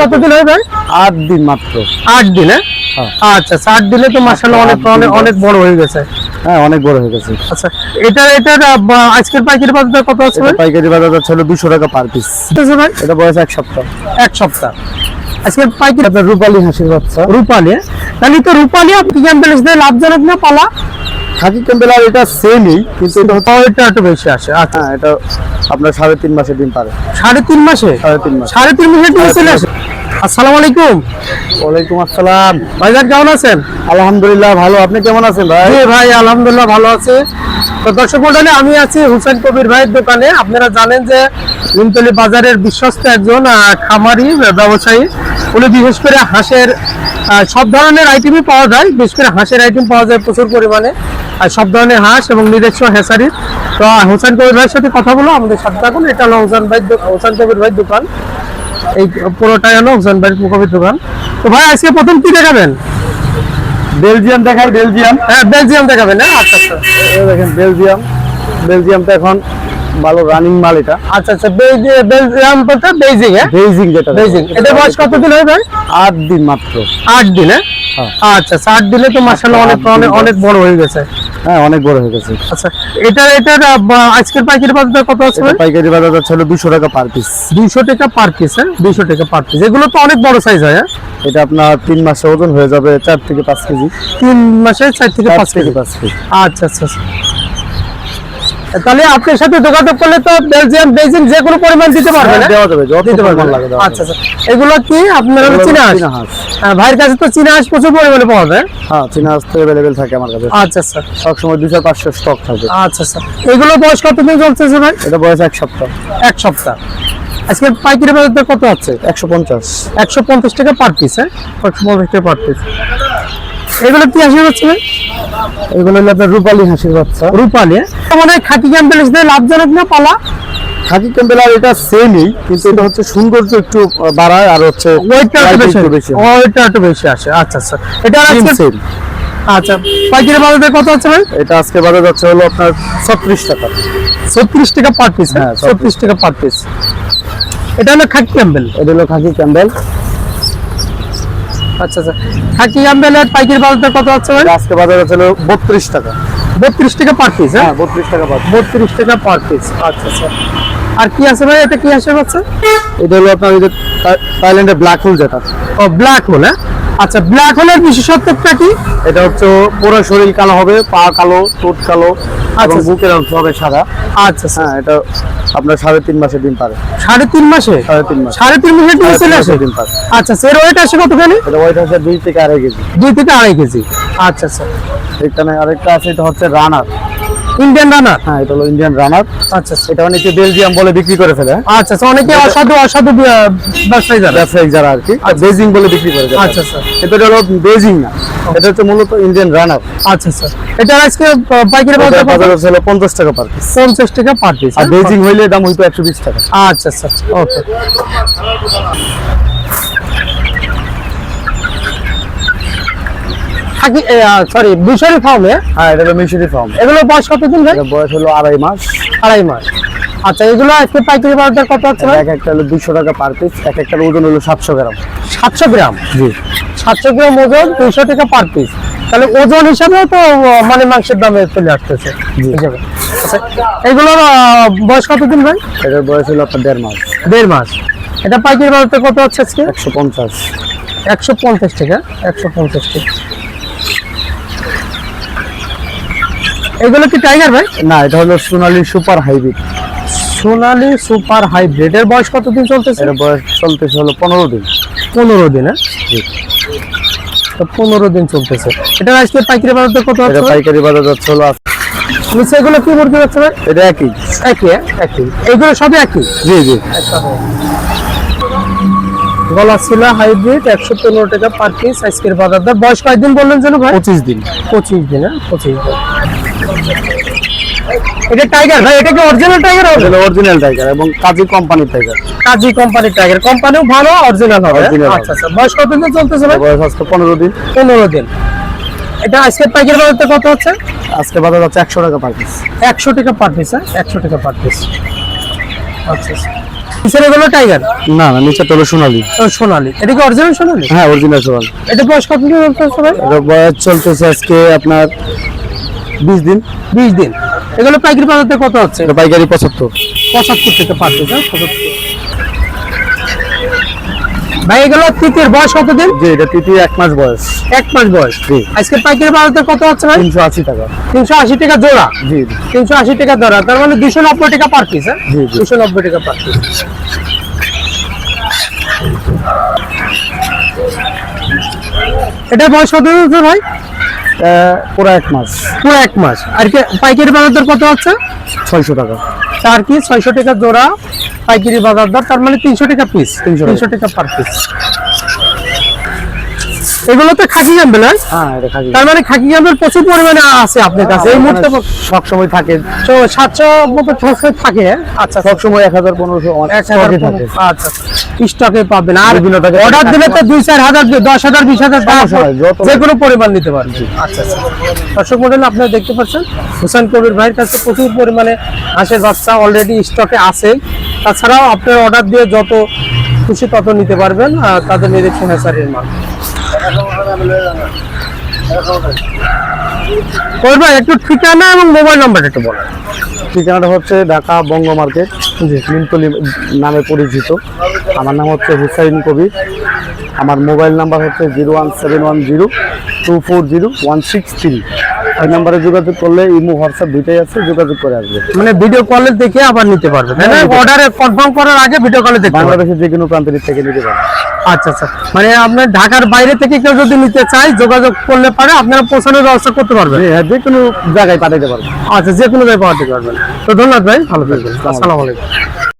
কতদিন ভাই? আট দিন মাত্র। আট দিন হ্যাঁ? হ্যাঁ। আচ্ছা আচ্ছা, আট দিনে তো মাসাল্লাহ অনেক অনেক বড় হয়ে গেছে। হ্যাঁ অনেক বড় হয়ে গেছে। আচ্ছা এটা এটার আজকের পাইকারি বাজার কত আছে পাইকারি বাজার হলো দুশো টাকা পার পিস ভাই? এটা বয়স এক সপ্তাহ। এক সপ্তাহ। আজকে পাইকারি আপনার রূপালী হাসির বাচ্চা। রূপালি হ্যাঁ? তাহলে তো রূপালি আপনি কি ব্যালেন্স লাভজনক না পালা? খাকি ক্যাম্বেল এটা সেমই কিন্তু এটা হচ্ছে একটু বেশি আসে আচ্ছা। হ্যাঁ এটা আপনার সাড়ে তিন মাসে ডিম পারে। সাড়ে তিন মাসে? সাড়ে তিন মাস। সাড়ে তিন মাসে ডিম চলে আসে? আসসালামু আলাইকুম। ওয়ালাইকুম আসসালাম। ভাইজান কেমন আছেন? আলহামদুলিল্লাহ ভালো। আপনি কেমন আছেন ভাই? ভাই আলহামদুলিল্লাহ ভালো আছে। তো দর্শক মন্ডলী আমি আছি হুসেন কবির ভাইয়ের দোকানে। আপনারা জানেন যে নিমতলি বাজারের বিশ্বস্ত একজন খামারি ব্যবসায়ী। উনি বিশেষ করে হাঁসের সব ধরনের আইটেমই পাওয়া যায়। বিশেষ করে হাঁসের আইটেম পাওয়া যায় প্রচুর পরিমাণে। আর সব ধরনের হাঁস এবং নিজস্ব হেসারির তো হোসেন কবির ভাইয়ের সাথে কথা বলো আমাদের সাথে থাকুন। এটা হলো হোসেন ভাই হোসেন কবির ভাইয়ের দোকান। এই পুরোটাই হলো হোসেন ভাইয়ের কবির দোকান। তো ভাই আজকে প্রথম কি দেখাবেন? বেলজিয়াম দেখাই বেলজিয়াম। হ্যাঁ বেলজিয়াম দেখাবেন হ্যাঁ? আচ্ছা আচ্ছা। দেখেন বেলজিয়াম। বেলজিয়ামটা এখন ভালো রানিং মাল এটা। আচ্ছা আচ্ছা বেলজিয়াম বলতে বেইজিং হ্যাঁ? বেইজিং যেটা বেইজিং। এটা বয়স কতদিন হয় ভাই? আট দিন মাত্র। আট দিন হ্যাঁ? হ্যাঁ। আচ্ছা আচ্ছা, আট দিনে তো মাসাল্লাহ অনেক অনেক। অনেক বড় হয়ে গেছে। হ্যাঁ অনেক বড় হয়ে গেছে। আচ্ছা এটা এটার আজকের পাইকারি বাজার কত আছে পাইকারি বাজার ছিল 200 টাকা পার পিস দুইশো টাকা পার পিস হ্যাঁ? দুইশো টাকা পার পিস এগুলো তো অনেক বড় সাইজ হয় হ্যাঁ? এটা আপনার তিন মাসে ওজন হয়ে যাবে চার থেকে পাঁচ কেজি। তিন মাসে চার থেকে চার পাঁচ কেজি। পাঁচ কেজি। আচ্ছা আচ্ছা আচ্ছা। তাহলে আপনার সাথে যোগাযোগ করলে তো বেলজিয়াম বেইজিং যে কোনো পরিমাণ দিতে পারবেন হ্যাঁ, হ্যাঁ? দেওয়া যাবে যত দিতে লাগে আচ্ছা। আচ্ছা। এগুলো কি? আপনার হলো চীনা হাঁস হ্যাঁ, ভাইয়ের কাছে তো চীনা হাঁস প্রচুর পরিমাণে পাওয়া যায়। হ্যাঁ চীনা হাঁস তো অ্যাভেলেবেল থাকে আমার কাছে। আচ্ছা আচ্ছা। সবসময় দুশো পাঁচশো স্টক থাকে। আচ্ছা আচ্ছা। এগুলো বয়স কত কতদিন চলতেছে ভাই? এটা বয়স এক সপ্তাহ। এক সপ্তাহ। আজকে পাইকারি বাজার কত আছে? একশো পঞ্চাশ। একশো পঞ্চাশ টাকা পার পিস হ্যাঁ? একশো পঞ্চাশ টাকা পার পিস এগুলো কি হাসি হচ্ছে ভাই এগুলো হলো আপনার রূপালী হাঁসির বাচ্চা। রূপালি হ্যাঁ? মানে খাকি ক্যাম্পেলেন্স দেয় লাভজনক না পালা? খাকি ক্যাম্বেল আর এটা সেমই কিন্তু এটা হচ্ছে সৌন্দর্য একটু বাড়ায় আর হচ্ছে ওয়েটটা একটু বেশি। ওয়েটটা একটু বেশি আসে। আচ্ছা আচ্ছা। এটা আজকে same। আচ্ছা পাইকারি বাজারে কত আছে ভাই? এটা আজকে বাজার যাচ্ছে হলো আপনার ছত্রিশ টাকা। ছত্রিশ টাকা পার পিস হ্যাঁ? হ্যাঁ, ছত্রিশ। টাকা পার পিস এটা হলো খাকি ক্যাম্বেল এটা হলো খাকি ক্যাম্বেল আচ্ছা আচ্ছা। খাকি ক্যাম্বেলের পাইকারি বাজারটা কত আছে ভাই? আজকে বাজার হলো বত্রিশ টাকা। বত্রিশ টাকা পার পিস হ্যাঁ? হ্যাঁ বত্রিশ টাকা পাচ্ছে বত্রিশ টাকা পার পিস আচ্ছা আচ্ছা। আর কি আছে ভাই? এটা কি আসে হচ্ছে? এটা হলো আপনার যে থাইল্যান্ডের ব্ল্যাক হোল যেটা। ও ব্ল্যাক হোল হ্যাঁ? আচ্ছা ব্ল্যাক হোলের বিশেষত্বটা কি? এটা হচ্ছে পুরো শরীর কালো হবে পা কালো ঠোঁট কালো এবং আচ্ছা। বুকের অংশ হবে সাদা। আচ্ছা আচ্ছা। হ্যাঁ এটা আপনার সাড়ে তিন মাসে ডিম পারে। সাড়ে তিন মাসে? সাড়ে তিন মাস। সাড়ে তিন মাসে ডিম চলে আসে? ডিম পারে। আচ্ছা স্যার ওয়েট আসে কতখানি? এটা ওয়েট হচ্ছে দুই থেকে আড়াই কেজি। দুই থেকে আড়াই কেজি। আচ্ছা আচ্ছা। এখানে আরেকটা আছে এটা হচ্ছে রানার ইন্ডিয়ান রানার হ্যাঁ এটা হলো ইন্ডিয়ান রানার আচ্ছা আচ্ছা। এটা অনেকে বেলজিয়াম বলে বিক্রি করে ফেলে। হ্যাঁ? আচ্ছা আচ্ছা অনেকে অসাধু অসাধু ব্যবসায়ী যারা। ব্যবসায়িক যারা আর কি বেজিং বলে বিক্রি করে। আচ্ছা, আচ্ছা। কিন্তু এটা হলো বেজিং না। এটা হচ্ছে মূলত ইন্ডিয়ান রানার আচ্ছা আচ্ছা। এটা আজকে পাইকারি বাজার বাজার হলো পঞ্চাশ টাকা পার পিস পঞ্চাশ টাকা পার পিস আর বেজিং হইলে দাম হইতো একশো বিশ টাকা। আচ্ছা আচ্ছা ওকে থাকি সরি বিশারি ফার্মে হ্যাঁ এটা হলো মিশরি ফার্ম এগুলো বয়স কতদিন ভাই? বয়স হলো আড়াই মাস। আড়াই মাস। আচ্ছা এগুলো আজকে পাইকারি বাজার কত ভাই? এক একটা হলো দুশো টাকা পার পিস এক একটার ওজন হলো সাতশো গ্রাম। সাতশো গ্রাম? জি। সাতশো গ্রাম ওজন দুইশো টাকা পার পিস তাহলে ওজন হিসাবে তো মানে মাংসের দামে চলে আসতেছে। আচ্ছা এগুলোর বয়স কতদিন ভাই? এটার বয়স হলো আপনার দেড় মাস। দেড় মাস। এটা পাইকারি বাজার কত আছে আজকে? একশো পঞ্চাশ। একশো পঞ্চাশ টাকা একশো পঞ্চাশ টাকা। এগুলো কি টাইগার ভাই? না এটা হলো Sonali super hybrid. Sonali super hybrid. এর বয়স কতদিন চলতেছে? এটার বয়স চলতেছে হলো পনেরো দিন। পনেরো দিন হ্যাঁ? পনেরো দিন চলতেছে। এটা আজকে পাইকারি বাজার কত এটা পাইকারি বাজার যাচ্ছে হলো নিচে এগুলো কি মুরগি হচ্ছে ভাই এটা একই। একই হ্যাঁ? একই। এগুলো সবই একই? জি জি। গলা শিলা হাইব্রিড একশো পনেরো টাকা পার পিস আজকের বাজার দর বয়স কয়েকদিন বললেন যেন ভাই? পঁচিশ দিন। পঁচিশ দিন হ্যাঁ? পঁচিশ দিন। এটা টাইগার ভাই এটা কি অরিজিনাল টাইগার হবে? এটা অরিজিনাল টাইগার এবং কাজী কোম্পানির টাইগার কাজী কোম্পানির টাইগার কোম্পানিও ভালো অরিজিনাল হবে। Original আচ্ছা আচ্ছা। বয়স কতদিন চলতেছে ভাই? বয়স আজকে পনেরো দিন। পনেরো দিন। এটা আজকের পাইকারি বাজারতে কত হচ্ছে আজকে বাজার টাকা পার পিস একশো টাকা পার পিস হ্যাঁ? একশো টাকা পার পিস আচ্ছা আচ্ছা। পিছনে গুলো টাইগার না না নিচে হলো সোনালি। ও সোনালি। এটা কি অরিজিনাল সোনালি? হ্যাঁ অরিজিনাল সোনালি। এটা বয়স কত দিন চলতেছে ভাই? এটা বয়স চলতেছে আজকে আপনার বিশ দিন। বিশ দিন। এগুলো পাইকারি বাজারতে কত হচ্ছে এটা পাইকারি পঁচাত্তর। পঁচাত্তর থেকে পঁচাত্তর। ভাই এগুলো তৃতীয় বয়স কত দিন যে এটা তৃতীয় এক মাস বয়স। এক মাস বয়স। জি। আজকে পাইকারি বাজারতে কত হচ্ছে ভাই? তিনশো আশি টাকা। তিনশো আশি টাকা জোড়া? জি তিনশো আশি টাকা জোড়া। তার মানে দুশো নব্বই টাকা পার পিস হ্যাঁ? জি, জি। দুশো নব্বই টাকা পার পিস এটা বয়স কত হচ্ছে ভাই? পুরো এক মাস। পুরো এক মাস। আর কি পাইকারি বাজার দর কত আছে? ছয়শো টাকা। তার কি ছয়শো টাকা জোড়া পাইকারি বাজার দর তার মানে তিনশো টাকা পিস 300 টাকা। তিনশো টাকা পার পিস এগুলো তো খাকি জানবে হ্যাঁ এটা খাকি তার মানে খাকি প্রচুর পরিমাণে আছে আপনার কাছে। এই মুহূর্তে সব সময় থাকে। তো সাতশো মতো থাকে। আচ্ছা সব সময় আচ্ছা স্টকে পাবেন। আর অর্ডার দিলে তো টাকা যে কোনো পরিমাণ নিতে পারবেন। আচ্ছা আচ্ছা। দর্শক মডেল আপনারা দেখতে পাচ্ছেন হুসেন কবির ভাইয়ের কাছে প্রচুর পরিমাণে হাঁসের বাচ্চা অলরেডি স্টকে আছে। তাছাড়াও আপনার অর্ডার দিয়ে যত খুশি তত নিতে পারবেন তাদের নিরীক্ষণ মাল। কবির ভাই একটু ঠিকানা এবং মোবাইল নাম্বার একটু বলেন। ঠিকানাটা হচ্ছে ঢাকা বঙ্গ মার্কেট নামে পরিচিত। আমার নাম হচ্ছে হুসাইন কবির আমার মোবাইল নাম্বার হচ্ছে zero one seven one zero two four zero one six three. এই নাম্বারে যোগাযোগ করলে ইমো হোয়াটসঅ্যাপ দুইটাই আছে যোগাযোগ করে আসবে। মানে ভিডিও কলে দেখে আবার নিতে পারবে না? হ্যাঁ। অর্ডারে কনফার্ম করার আগে ভিডিও কলে দেখতে বাংলাদেশের যে কোনো প্রান্তের থেকে নিতে পারবে। আচ্ছা আচ্ছা। মানে আপনার ঢাকার বাইরে থেকে কেউ যদি নিতে চায় যোগাযোগ করলে পারে আপনারা পৌঁছানোর ব্যবস্থা করতে পারবেন। হ্যাঁ যে কোনো জায়গায় পাঠাতে পারবেন। আচ্ছা যে কোনো জায়গায় পাঠাতে পারবেন। তো ধন্যবাদ ভাই ভালো থাকবেন। আসসালামু আলাইকুম।